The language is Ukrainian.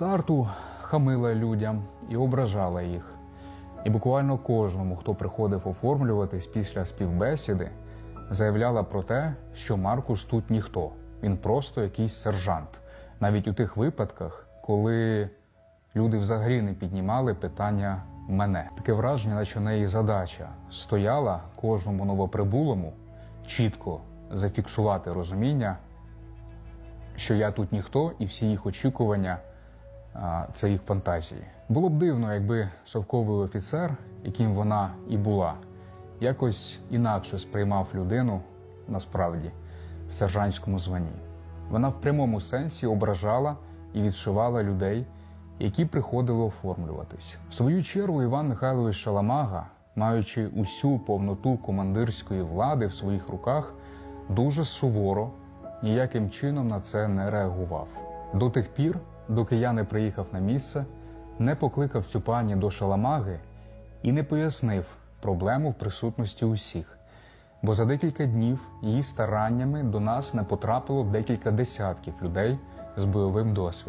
старту хамила людям і ображала їх. І буквально кожному, хто приходив оформлюватись після співбесіди, заявляла про те, що Маркус тут ніхто, він просто якийсь сержант. Навіть у тих випадках, коли люди взагалі не піднімали питання мене. Таке враження, наче неї задача стояла кожному новоприбулому чітко зафіксувати розуміння, що я тут ніхто, і всі їх очікування це їх фантазії. Було б дивно, якби совковий офіцер, яким вона і була, якось інакше сприймав людину насправді в сержантському званні. Вона в прямому сенсі ображала і відшивала людей, які приходили оформлюватись. В свою чергу Іван Михайлович Шаламага, маючи усю повноту командирської влади в своїх руках, дуже суворо ніяким чином на це не реагував. До тих пір, доки я не приїхав на місце, не покликав цю пані до шаламаги і не пояснив проблему в присутності усіх. Бо за декілька днів її стараннями до нас не потрапило декілька десятків людей з бойовим досвідом.